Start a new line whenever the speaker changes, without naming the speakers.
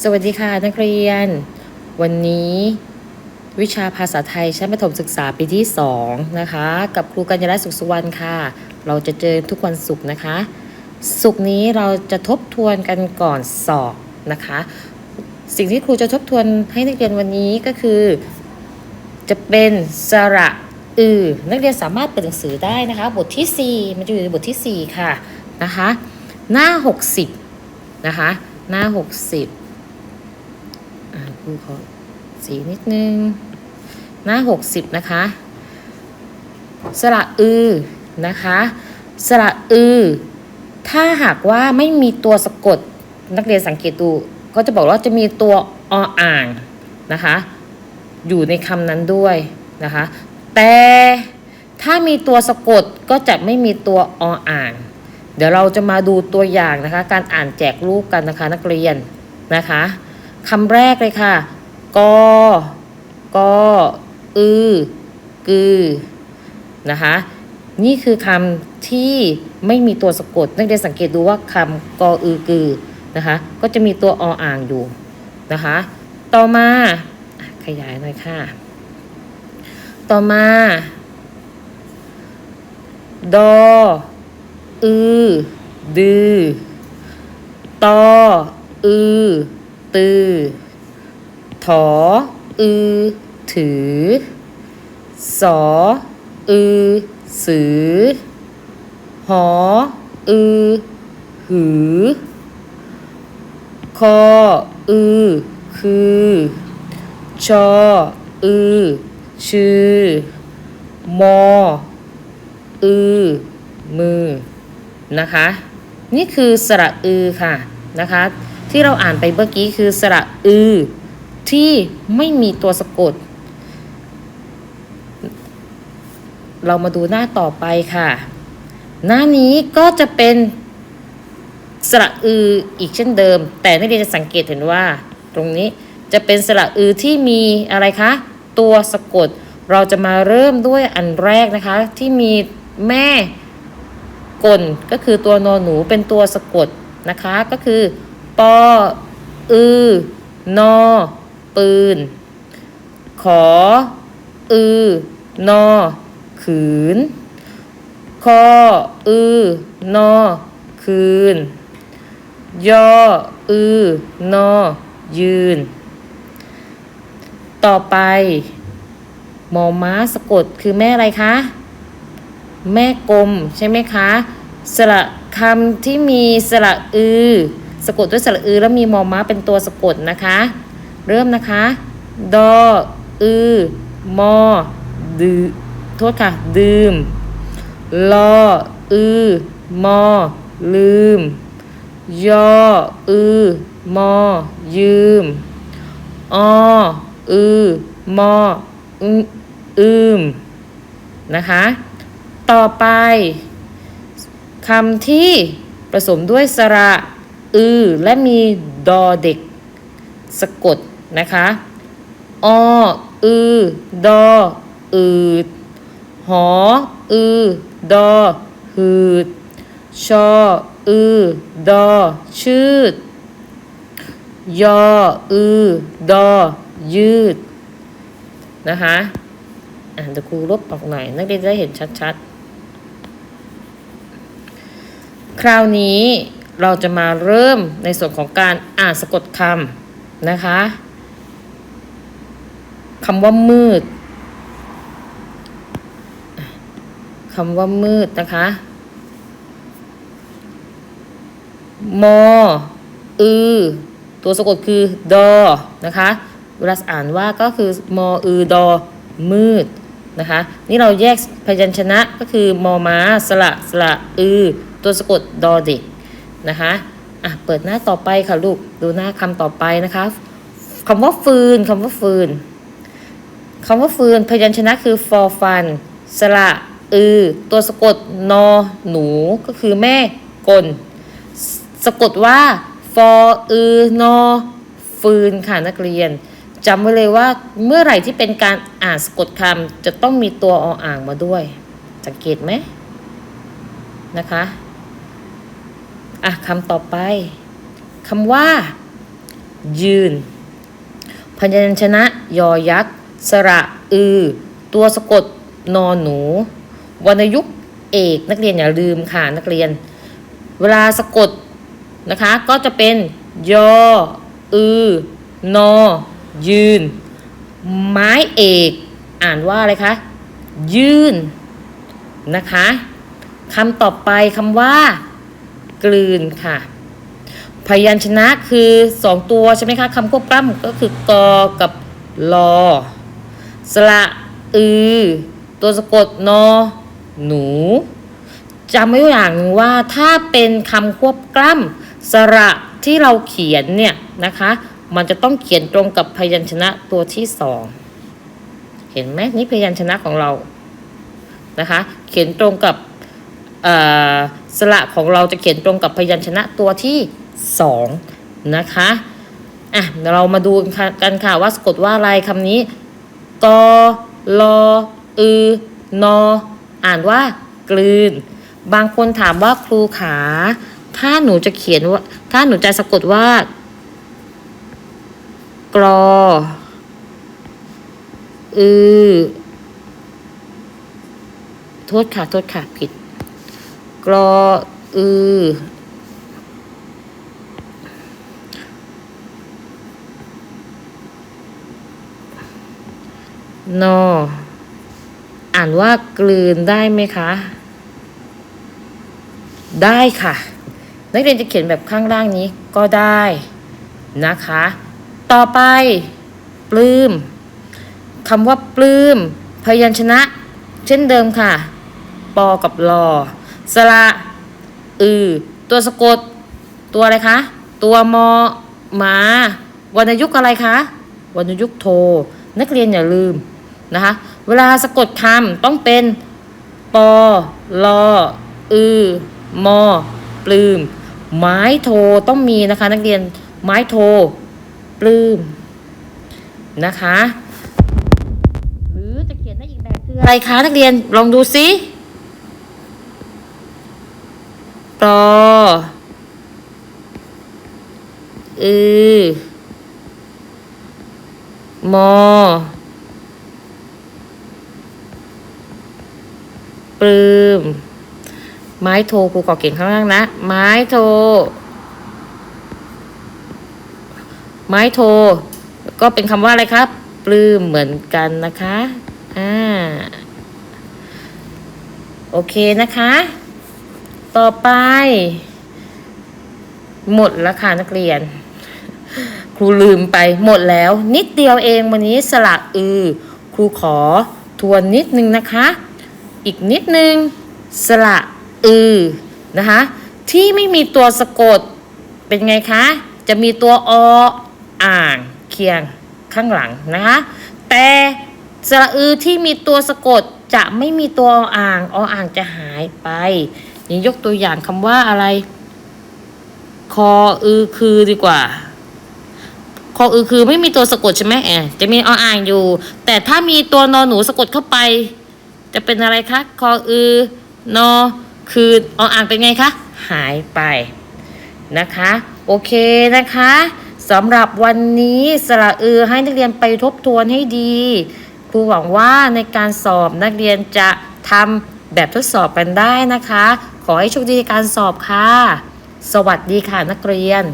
สวัสดีค่ะนักเรียน วันนี้วิชาภาษาไทยชั้นประถมศึกษาปีที่ 2 นะคะ กับครูกัญญาลัตน์สุขสุวรรณค่ะ เราจะเจอทุกวันศุกร์นะคะศุกร์นี้เราจะทบทวนกันก่อนสอบนะคะ สิ่งที่ครูจะทบทวนให้นักเรียนวันนี้ก็คือ จะเป็นสระอือนักเรียนสามารถเปิดหนังสือได้นะคะ บทที่ 4 มันจะอยู่ในบทที่ 4 ค่ะนะคะ หน้า 60 นะคะ หน้า 60 ครูขอสีนิดนึง หน้า 60 นะคะ สระอือนะคะ สระอือ ถ้าหากว่าไม่มีตัวสะกดนักเรียนสังเกตดู ก็จะบอกว่าจะมีตัวออ่างนะคะ อยู่ในคำนั้นด้วยนะคะ แต่ถ้ามีตัวสะกดก็จะไม่มีตัวออ่าง เดี๋ยวเราจะมาดูตัวอย่างนะคะ การอ่านแจกรูปกันนะคะนักเรียนนะคะ คำแรกเลยค่ะกกอือ กือ นะคะ นี่คือคำที่ไม่มีตัวสะกด นักเรียนสังเกตดูว่าคำกออือ กือ นะคะ ก็จะมีตัวออ่างอยู่ นะคะ ต่อมา ขยายหน่อยค่ะ ต่อมา ดอ อือ ดือตออือ ตือ ถอ อือ ถือ สอ อือ สือ หอ อือ หือ คอ อือ คือ ชอ อือ ชื่อ มอ อือ มือ นะคะ นี่คือสระอือค่ะนะคะ ที่เราอ่านไปเมื่อกี้คือสระอือ ที่ไม่มีตัวสะกด เรามาดูหน้าต่อไปค่ะ หน้านี้ก็จะเป็นสระอืออีกเช่นเดิม แต่นักเรียนจะสังเกตเห็นว่า ตรงนี้จะเป็นสระอือที่มีอะไรคะ ตัวสะกด เราจะมาเริ่มด้วยอันแรกนะคะ ที่มีแม่กลก็คือตัวนอนหนูเป็นตัวสะกดนะคะ ก็คือ ปออือนอปืน ขอ อือนอขืน คออือนอคืน ยออือนอยืน ต่อไปหมอม้าสะกดคือแม่อะไรคะ แม่กลมใช่ไหมคะ สระคำที่มีสระอือ สะกดด้วยสระอือแล้วมีมอม้าเป็นตัวสะกดนะคะ เริ่มนะคะดออือมอดือโทษค่ะ ดื่มลออือมอลืม ยออือมอยืมออือมออึอืมนะคะ ต่อไปคำที่ผสมด้วยสระ อือ และมีดอเด็กสะกดนะคะออือ ดอ อืดหอ อือ ดอ หืด ชอ อือ ดอ ชืด ยอ อือ ดอ ยืด นะคะอะเดี๋ยวครูลบออกหน่อย นักเรียนจะได้เห็นชัดๆ คราวนี้ เราจะมาเริ่มในส่วนของการอ่านสะกดคำนะคะคำว่ามืดคำว่ามืดนะคะมออือ ตัวสะกดคือดอนะคะ เวลาอ่านว่าก็คือมออือดอมืดนะคะ นี่เราแยกพยัญชนะก็คือมอม้าสระสระอือ ตัวสะกดดอเด็ก นะคะอะเปิดหน้าต่อไปค่ะลูกดูหน้าคำต่อไปนะคะคำว่าฟืนคำว่าฟืนคำว่าฟืน พยัญชนะคือฟอฟัน สระอือ ตัวสะกดนอหนูก็คือแม่กลสะกดว่าฟออือนอฟืนค่ะนักเรียนจำไว้เลยว่าเมื่อไหร่ที่เป็นการอ่านสะกดคำจะต้องมีตัวออ่างมาด้วย สังเกตไหมนะคะ อะคำต่อไปคำว่า ยืน พยัญชนะ ยอยักษ์ สระ อือ ตัวสะกด นอนหนู วรรณยุกต์เอกนักเรียนอย่าลืมค่ะนักเรียน เวลาสะกดนะคะ ก็จะเป็น ยอ อือ นอ ยืน ไม้เอก อ่านว่าอะไรคะ ยืน นะคะคำต่อไปคำว่า กลืนค่ะ พยัญชนะคือสองตัวใช่ไหมคะคำควบกล้ำก็คือกอกับลอ สระอือ ตัวสะกดนอ หนูจำไว้อย่างว่าถ้าเป็นคำควบกล้ำสระที่เราเขียนเนี่ยนะคะ มันจะต้องเขียนตรงกับพยัญชนะตัวที่สองเห็นไหมนี่พยัญชนะของเรานะคะ เขียนตรงกับ สระของเราจะเขียนตรงกับพยัญชนะตัวที่สองนะคะอะเดี๋ยวเรามาดูกันค่ะว่าสะกดว่าอะไรคำนี้กอลออือนออ่านว่ากลืน บางคนถามว่าครูขา ถ้าหนูจะเขียนว่า ถ้าหนูจะสะกดว่ากรออือโทษค่ะ โทษค่ะ ผิด กรออือนออ่านว่ากลืนได้ไหมคะ ได้ค่ะ นักเรียนจะเขียนแบบข้างล่างนี้ก็ได้นะคะ ต่อไป ปลื้มคำว่าปลื้ม พยัญชนะ เช่นเดิมค่ะ ปอกับลอ สระอือ ตัวสะกด ตัวอะไรคะ ตัวมอมาวรรณยุกต์อะไรคะวรรณยุกต์โท นักเรียนอย่าลืมนะคะ เวลาสะกดคำต้องเป็นปอลออือมอปลื้มไม้โทต้องมีนะคะ นักเรียนไม้โท ปลื้มนะคะ หรือจะเขียนได้อีกแบบคืออะไรคะนักเรียนลองดูสิ ปออือมอปลื้มไม้โทครูขอเก่งข้างล่างนะ ไม้โท ไม้โท ก็เป็นคำว่าอะไรครับ ปลื้มเหมือนกันนะคะ อ่า โอเคนะคะ ต่อไป หมดแล้วค่ะนักเรียน ครูลืมไปหมดแล้ว นิดเดียวเองวันนี้สระอือ ครูขอทวนนิดนึงนะคะ อีกนิดนึง สระอือนะคะ ที่ไม่มีตัวสะกดเป็นไงคะ จะมีตัวออ่างเคียงข้างหลังนะคะ แต่สระอือที่มีตัวสะกดจะไม่มีตัวออ่างออ่างจะหายไป นี่ยกตัวอย่างคำว่าอะไร คออือคือดีกว่า คออือคือไม่มีตัวสะกดใช่ไหมแอบจะมีออ่างอยู่ แต่ถ้ามีตัวนอนหนูสะกดเข้าไป จะเป็นอะไรคะ คออือนอคือออ่างเป็นไงคะ หายไปนะคะ โอเคนะคะสำหรับวันนี้สระอือให้นักเรียนไปทบทวนให้ดีครูหวังว่าในการสอบนักเรียนจะทำแบบทดสอบกันได้นะคะ ขอให้โชคดีในการสอบค่ะ สวัสดีค่ะนักเรียน